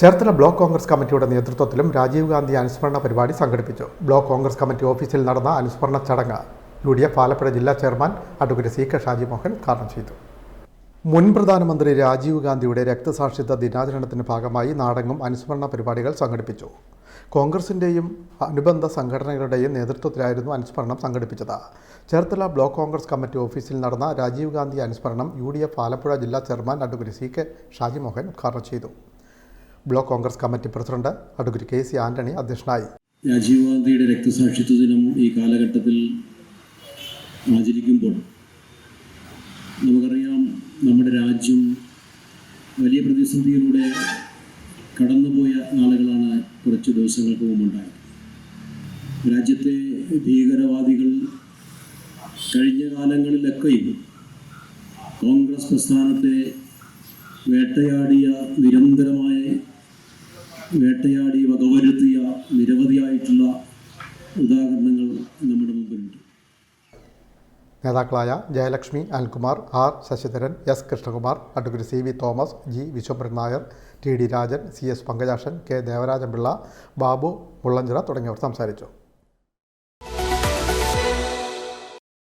Cherthala block Congress കമ്മിറ്റിയുടെ നേതൃത്വത്തിലും രാജീവ് ഗാന്ധി അനുസ്മരണ പരിപാടി സംഘടിപ്പിച്ചു. ബ്ലോക്ക് കോൺഗ്രസ് കമ്മിറ്റി ഓഫീസിൽ നടന്ന അനുസ്മരണ ചടങ്ങ് യു ഡി എഫ് ആലപ്പുഴ ജില്ലാ chairman advocate C K Shajimohan ഉദ്ഘാടനം ചെയ്തു. മുൻ പ്രധാനമന്ത്രി രാജീവ് ഗാന്ധിയുടെ രക്തസാക്ഷിത്വ ദിനാചരണത്തിന്റെ ഭാഗമായി നാടെങ്ങും അനുസ്മരണ പരിപാടികൾ സംഘടിപ്പിച്ചു. കോൺഗ്രസിന്റെയും അനുബന്ധ സംഘടനകളുടെയും നേതൃത്വത്തിലായിരുന്നു അനുസ്മരണം സംഘടിപ്പിച്ചത്. ചേർത്തല ബ്ലോക്ക് കോൺഗ്രസ് കമ്മിറ്റി ഓഫീസിൽ നടന്ന രാജീവ് ഗാന്ധി അനുസ്മരണം യു ഡി എഫ് ആലപ്പുഴ ജില്ലാ chairman advocate C K Shajimohan ഉദ്ഘാടനം ചെയ്തു. Block Congress committee president advocate K C Antony അധ്യക്ഷനായി. രാജീവ് ഗാന്ധിയുടെ രക്തസാക്ഷിത്വ ദിനം ഈ കാലഘട്ടത്തിൽ ആചരിക്കുമ്പോൾ നമുക്കറിയാം നമ്മുടെ രാജ്യം വലിയ പ്രതിസന്ധിയിലൂടെ കടന്നുപോയ നാളുകളാണ് കുറച്ച് ദിവസങ്ങൾക്ക് മുമ്പുണ്ടായത്. രാജ്യത്തെ ഭീകരവാദികൾ കഴിഞ്ഞ കാലങ്ങളിലൊക്കെയും കോൺഗ്രസ് പ്രസ്ഥാനത്തെ വേട്ടയാടിയ നിരന്തരമായ വേട്ടയാടി വകവരുത്തിയ നിരവധിയായിട്ടുള്ള ഉദാഹരണങ്ങൾ നമ്മുടെ മുമ്പിലുണ്ട്. നേതാക്കളായ Jayalakshmi Anilkumar R Sasidharan S Krishnakumar advocate C V Thomas G Vishwambharan Nair T D Rajan C S Pankajakshan K ദേവരാജൻപിള്ള Babu Mullanchira തുടങ്ങിയവർ സംസാരിച്ചു.